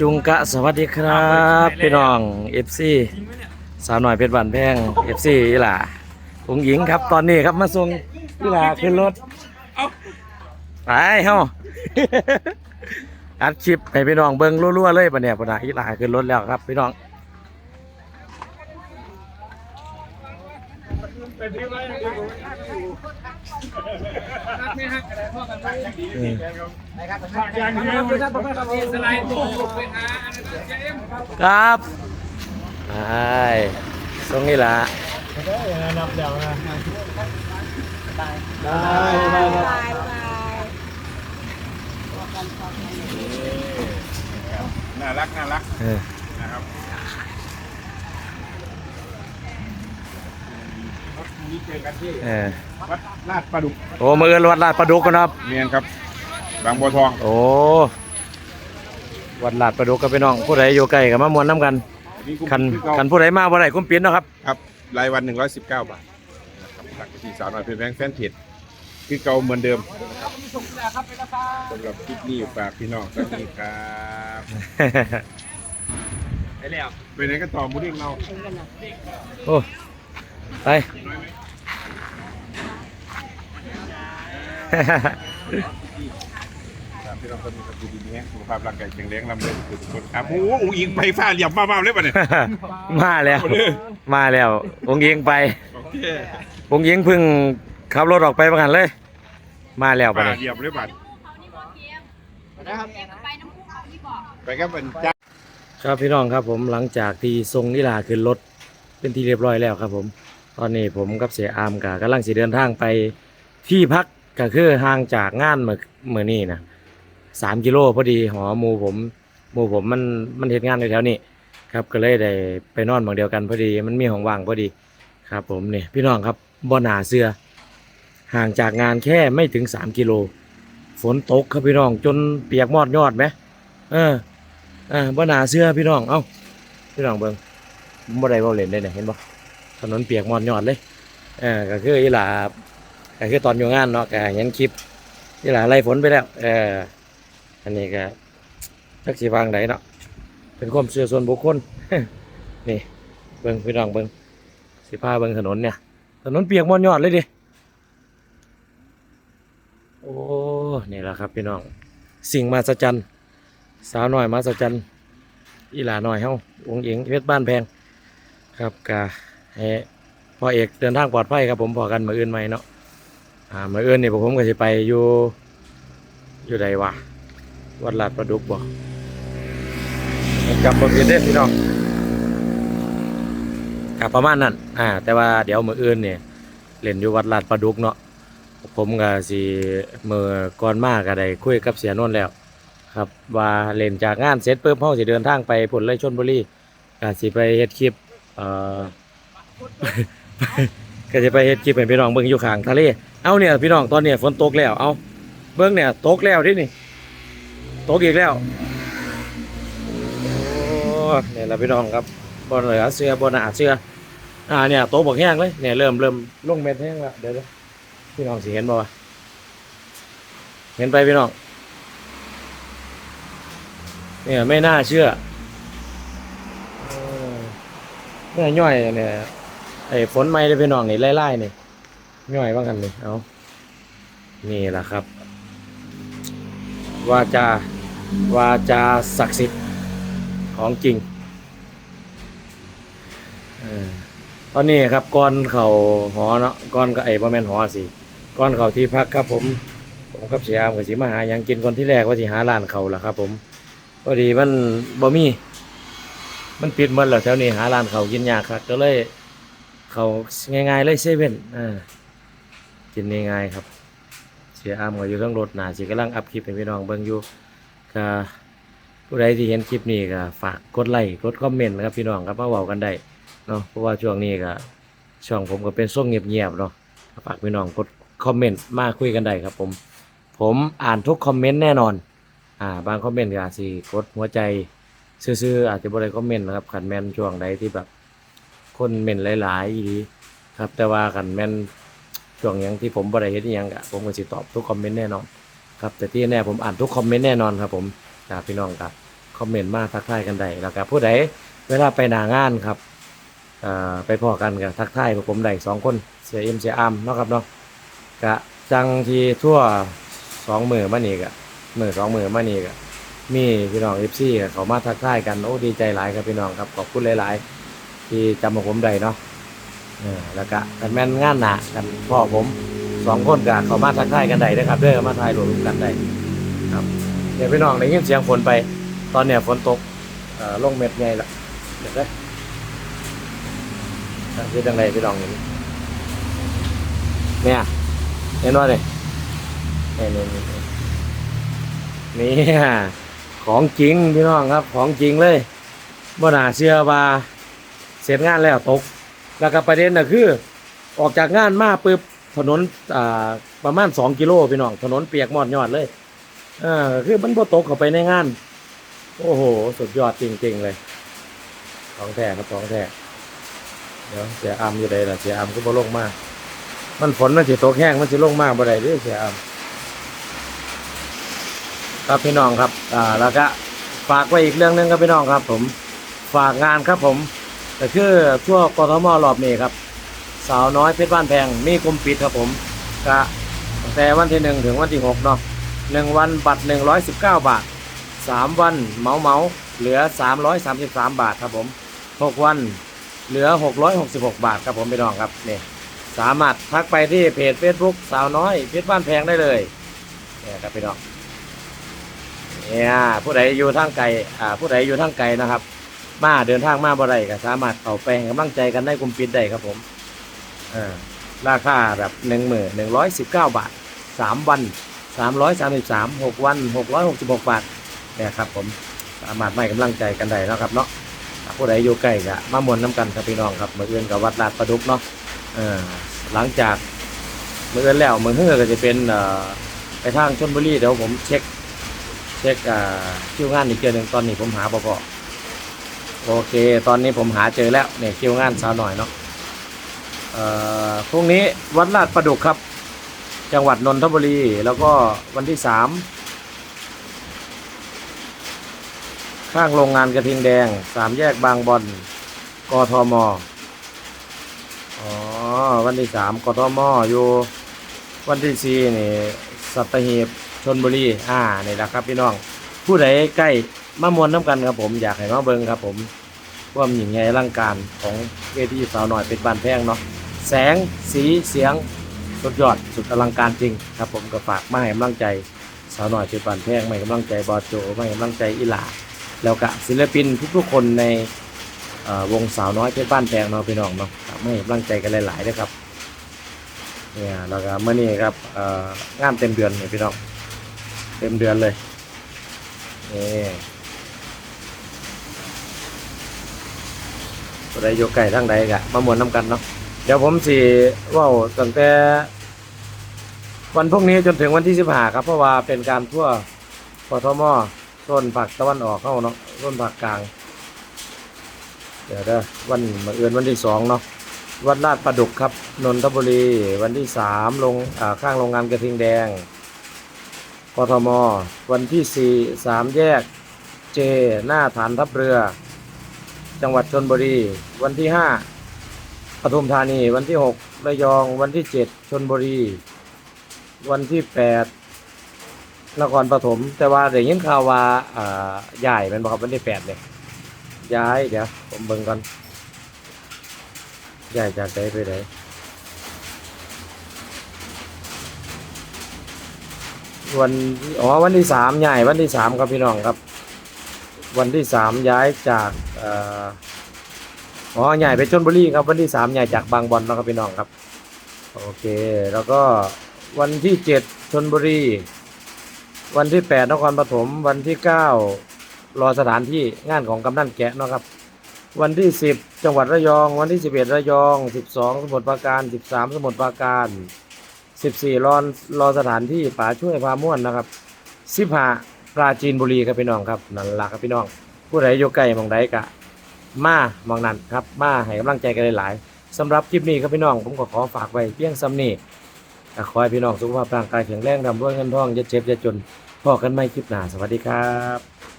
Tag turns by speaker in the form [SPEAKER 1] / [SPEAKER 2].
[SPEAKER 1] จุงกะสวัสดีครับพี่น้องเอฟซีสาวหน่อยเพชรบานแพงเอฟซีอีหล่าองหญิงครับตอนนี้ครับมาส่งอีหล่าขึ้นรถไปเฮ้าอัดคลิปให้พี่น้องเบิ่งรัวๆเลยปะเนี่ยปะนะอีหล่าขึ้นรถแล้วครับพี่น้อง อืมครับไปส่งนี่ละได้ได้ครับ
[SPEAKER 2] น่ารักน่ารัก
[SPEAKER 1] เออ
[SPEAKER 2] นะครับนี่ เจอกันที่
[SPEAKER 1] เออ
[SPEAKER 2] วัดลาดประดุก
[SPEAKER 1] โอ้มืออนวัดลาดประดุกกันครับ
[SPEAKER 2] เมียนครับ บางบัวทอง
[SPEAKER 1] โอ้วัดลาดประดุกกับพี่น้องผู้ใดอยู่ใกล้กับมามวนน้ำกัน
[SPEAKER 2] นี่กุ้ง
[SPEAKER 1] คัน
[SPEAKER 2] คือเก่า
[SPEAKER 1] คันผู้ใดมาบ่ได้คุ้มปิ้นเนาะครับ
[SPEAKER 2] ครับรายวัน 119 บาทนะครับหลักที่สาวน้อยเป็นแบงค์แฟนเพจคือเก่าเหมือนเดิมนะครับสำหรับคลิปนี้ฝากพี่น้องสักนี้ครับไปไหนกันต่อมูดิ้งเรา
[SPEAKER 1] โอ้ ไป
[SPEAKER 2] ครับพี่น้องก็มีสติดีๆสุขภาพร่างกายแข็งแรงลำเลิศทุกคนครับโอ้โหอุ้งอิงไปฟ้าเหลี่ยมบ้าๆเลยป่ะเนี่ย
[SPEAKER 1] มาแล้ว มาแล้วองค์หญิงไป
[SPEAKER 2] โอเค
[SPEAKER 1] องค์หญิงเพิ่งขับรถออกไปประกันเลย มาแล้วปะ
[SPEAKER 2] ฟ้า
[SPEAKER 1] เนี่ย
[SPEAKER 2] เหลี่ยมเลยป่ะไปครับเป็นจ้า
[SPEAKER 1] ครับพี่น้องครับผมหลังจากที่ทรงนิลาขึ้นรถเป็นที่เรียบร้อยแล้วครับผม ตอนนี้ผมกับเสียอามกับกำลังสิเดินทางไปที่พักก็คือห่างจากงานเมื่อเมื่อนี้นะสามกิโลพอดีหอหมูผมหมูผมมันมันเหตุงานอยู่แถวนี้ครับก็เลยได้ไปนอนบางเดียวกันพอดี มันมีห้องว่างพอดีครับ ผมเนี่ยพี่น้องครับบ่อนาเสือห่างจากงานแค่ไม่ถึงสามกิโลฝนตกครับพี่น้องจนเปียกมอดยอดไหมเอออ่าบ่น่าเชื่อพี่น้องเอ้าพี่น้องเบิ่งบ่ได้เว้าเล่นได้น่ะเห็นบ่ ถนนเปียกมอดยอดเลยเอ่าก็คืออีหลาก็คือตอนอยู่งานเนาะก็เห็นคลิปอีหลาไล่ฝนไปแล้วเอออันนี้ก็จักสิวางไดเนาะเป็นความเชื่อส่วนบุคคลนี่เบิ่งพี่น้องเบิ่งสิพาเบิ่งถนนเนี่ย ถนนเปียกมอดยอดเลยดิโอ้นี่แหละครับพี่น้อง สิ่งมหัศจรรย์สาวน้อยมาสจันอีหลาน้อยเฮ้าองค์หญิงเพชรบ้านแพงครับกะให้ พ่อเอกเดินทางปลอดภัยครับผมพอกันมาอื่นไหมเนาะอ่ามาอื่นนี่ผมก็จะไปอยู่ อยู่ใดวะวัดลาดประดุกบ่จำบ่ผิดเด้พี่น้องกับประมาณนั้นอ่า แต่ว่าเดี๋ยวมืออื่นเนี่ยเล่นอยู่วัดลาดประดุกเนาะผมก็สิมือก่อนมาก็ได้คุยกับเสียนนท์แล้ว ครับ ว่าเล่นจากงานเสร็จปุ๊บเฮาสิเดินทางไปผลเลยชนบุรีก็สิไปเฮ็ดคลิปเอ่อ ก็จะไปเฮ็ดคลิปให้พี่น้องเบิ่งอยู่ข้างทะเล เอาเนี่ยพี่น้องตอนเนี้ยฝนตกแล้ว เอาเบิ่งเนี่ยตกแล้วที่นี่ ตกอีกแล้ว โอ้เนี่ยละพี่น้องครับบ่เหลือเสื้อบ่หนาเสื้อ อ่าเนี่ยโตบกแห้งเลยเนี่ยเริ่มเริ่มลงเม็ดแห้งแล้วเดี๋ยวพี่น้องสิเห็นบ่วะเห็นไปพี่น้อง เนี่ยไม่น่าเชื่อเออเนี่ยย่อยเนี่ย ไอ้ฝนไม้ได้ไปน้องนี่ไล่ๆนี่ย่อยว่างกันเลยเอานี่แหละครับวาจาวาจาศักดิ์สิทธิ์ของจริงเออตอนนี้ครับก่อนเข่าหอเนาะก่อนก็ไอ้บ่แม่นหอสิก่อนเข่าที่พักครับผม ผมกับเสียอามกับสิมาหายังกินก่อนที่แรกว่าสิหาร้านเข่าล่ะครับ ผมพอดีมันบ่มีมันปิดหมดแล้วแถวนี้หาร้านเขากินยากครับก็เลย เขาง่ายๆเลยเซเว่นอ่ากินง่ายๆครับเสียอามก็อยู่เรื่องรถหนาสิกำลังอัพคลิปให้พี่น้องเบิ่งอยู่ก็ผู้ใดที่เห็นคลิปนี้ก็ฝากกดไลค์กดคอมเมนต์นะครับพี่น้องครับมาเว้ากันได้เนาะเพราะว่าช่วงนี้ก็ช่องผมก็เป็นช่วงเงียบๆเนาะฝากพี่น้องกดคอมเมนต์มาคุยกันได้ครับผม ผมอ่านทุกคอมเมนต์แน่นอนอ่าบางคอมเมนต์ก็อาจสิกดหัวใจซื่อๆอาจจะบ่ได้คอมเมนต์นะครับขันแมนช่วงใดที่แบบ คนเมนหลายๆอีครับ แต่ว่าขันแม่นช่วงยังที่ผมบ่ได้เฮ็ดยังก็ผมก็สิตอบทุกคอมเมนต์แน่นอนครับแต่ที่แน่ผมอ่านทุกคอมเมนต์แน่นอนครับ ผมจากพี่น้องครับคอมเมนต์มาทักทายกันได้แล้วก็ผู้ใดเวลาไปหนางานครับไปพอกันกับทักทายผมได้สองคนเสียเอ็มเสียอามเนาะครับเนาะกะจังทีทั่วสองมือมานี่กะมือสองมือมานี่กะมีพี่น้องเอฟซีเขามาทักทายกันโอ้ดีใจหลายครับพี่น้องครับขอบคุณหลาย ๆ ที่จำผมได้เนาะเออแล้วก็กันแม่นงานหนากันพ่อผมสองคนกับเขามาทักทายกันได้นะครับเด้อมาทายรวมกันได้ครับเดี๋ยวพี่น้องได้ยินเสียงฝนไป ตอนเนี้ยฝนตกเอ่อลงเม็ดใหญ่ละเดี๋ยวได้ที่จังไรพี่น้องเห็นเนี่ยเห็นว่าเนี่ยนี่นี่นี่นี่เนี่ยของจริงพี่น้องครับ ของจริงเลยบ่น่าเชื่อว่า เสร็จงานแล้วตก แล้วก็ประเด็นน่ะคือ ออกจากงานมาปุ๊บถนนอ่าประมาณสองกิโลพี่น้องถนนเปียกหมอดยอดเลยเออคือมันบ่ตกเข้าไปในงาน โอ้โห สุดยอดจริง ๆ เลยของแท้ครับของแท้เดี๋ยวเสียอามอยู่ใดล่ะเสียอามก็บ่ลงมามันฝนมันสิตกแห้งมันสิลงมากบ่ได้เด้อเสียอามครับพี่น้องครับ อ่า แล้วก็ฝากไว้อีกเรื่องหนึงครับพี่น้องครับ ผม ฝากงานครับผม ก็คือทั่วกทมรอบนี้ครับ สาวน้อยเพชรบ้านแพงมีกลุ่มปิดครับผมก็ตั้งแต่วันที่หนึ่งถึงวันที่หกเนาะหนึ่งวันบัตรหนึ่งร้อยสิบเก้าบาทสามวันเมาเมาเหลือสามร้อยสามสิบสามบาทครับผมหกวันเหลือหกร้อยหกสิบหกบาทครับผมพี่น้องครับนี่สามารถทักไปที่เพจ Facebook สาวน้อยเพชรบ้านแพงได้เลยเนี่ยครับพี่น้องเนี่ยผู้ใดอยู่ทางไกลอ่าผู้ใดอยู่ทางไกลนะครับ มาเดินทางมาบ่ได้ก็สามารถเข้าไปให้กำลังใจกันได้กลุ่มปิดได้ครับผมเออราคาแบบหนึ่งหมื่นหนึ่งร้อยสิบเก้าบาทสามวันสามร้อยสามสิบสามหกวันหกร้อยหกสิบหกบาทเนี่ยครับผมสามารถให้กำลังใจกันได้เนาะครับเนาะผู้ใดอยู่ใกล้ก็มามวนน้ำกันครับพี่น้องครับมืออื่นกับวัดลาดประดุกเนาะเออหลังจากมืออื่นแล้วมือเฮือก็จะเป็นไปทางชลบุรีเดี๋ยวผมเช็คเช็คอ่าคิวงานอีกเจอหนึ่งตอนนี้ผมหาบ่พอ โอเค ตอนนี้ผมหาเจอแล้วเนี่ยคิวงานสาวหน่อยเนาะเอ่อพรุ่งนี้วัดลาดประดุกครับ จังหวัดนนทบุรี แล้วก็วันที่สามข้างโรงงานกระทิงแดงสามแยกบางบอนกทมอ๋อวันที่สามกทมอยู่วันที่สี่นี่สัตหีบชนบุรีอ่านี่แหละครับพี่น้อง ผู้ใดใกล้ มามวนน้ำกันครับผมอยากให้มาเบิงครับ ผมความหญิงใหญ่ร่างการของเวทีสาวหน่อยเป็นบานแพงเนาะแสงสีเสียงสุดยอดสุดอลังการจริงครับ ผมก็ฝากมาให้กำลังใจสาวหน่อยเป็นบานแพงมาให้กำลังใจบอโจมาให้กำลังใจอีหลาแล้วก็ศิลปินทุกๆคนในวงสาวน้อยเพชรบ้านแพงเนาะพี่น้องเนาะฝากมาให้กำลังใจกันหลายๆด้วยครับเนี่ยแล้วก็เมื่อนี้ครับงานเต็มเดือนเลยพี่น้องเต็มเดือนเลยนี่ ตัวใดโยไก่ทั้งใดกะมามวนน้ำกันเนาะเดี๋ยวผมสิเว่าตั้งแต่ วันพรุ่งนี้จนถึงวันที่สิบห้าครับ เพราะว่าเป็นการทั่วปทมต้นผักตะวันออกเข้าเนาะต้นผักกลาง เดี๋ยวเด้อวันมาเอือนวันที่สองเนาะวัดลาดประดุกครับนนทบุรี วันที่สามลงข้างโรงงานกระทิงแดงกทม วันที่สี่สามแยกเจ หน้าฐานทัพเรือ จังหวัดชนบุรี วันที่ห้าปทุมธานี วันที่หกระยอง วันที่เจ็ดชนบุรี วันที่แปดนครปฐม แต่ว่าได้ยินข่าวว่าอ่าย้ายแมันบอกครับวันที่แปดเนี่ยย้ายเดี๋ยวผมเบิ่งก่อนย้ายจากไหนไปไหนวันอ๋อวันที่สามย้ายวันที่สามครับพี่น้องครับ วันที่สามย้ายจากอ่ออ๋อใหญ่ไปชนบุรีครับ วันที่สามใหญ่จากบางบอนนะครับพี่น้องครับ โอเคแล้วก็วันที่เจ็ดชนบุรี วันที่แปดนครปฐมวันที่เก้ารอสถานที่งานของกำนันแกะนะครับ วันที่สิบจังหวัดระยอง วันที่สิบเอ็ดระยองสิบสองสมุทรปราการสิบสามสมุทรปราการสิบสี่รอรอสถานที่ป่าช่วยพาม่วนนะครับสิบห้า ปราจีนบุรีครับพี่น้องครับนั่นละครับพี่น้อง ผู้ใดอยู่ใกล้มองใดกะ มามองนั้นครับ มาให้กำลังใจกันหลายๆสำหรับคลิปนี้ครับพี่น้องผมก็ขอฝากไว้เพียงซ้ำนี้ขอให้พี่น้องสุขภาพร่างกายแข็งแรงร่ำรวยเงินทองจะเจ็บจะจนพอกันไม่คลิปหน้าสวัสดีครับ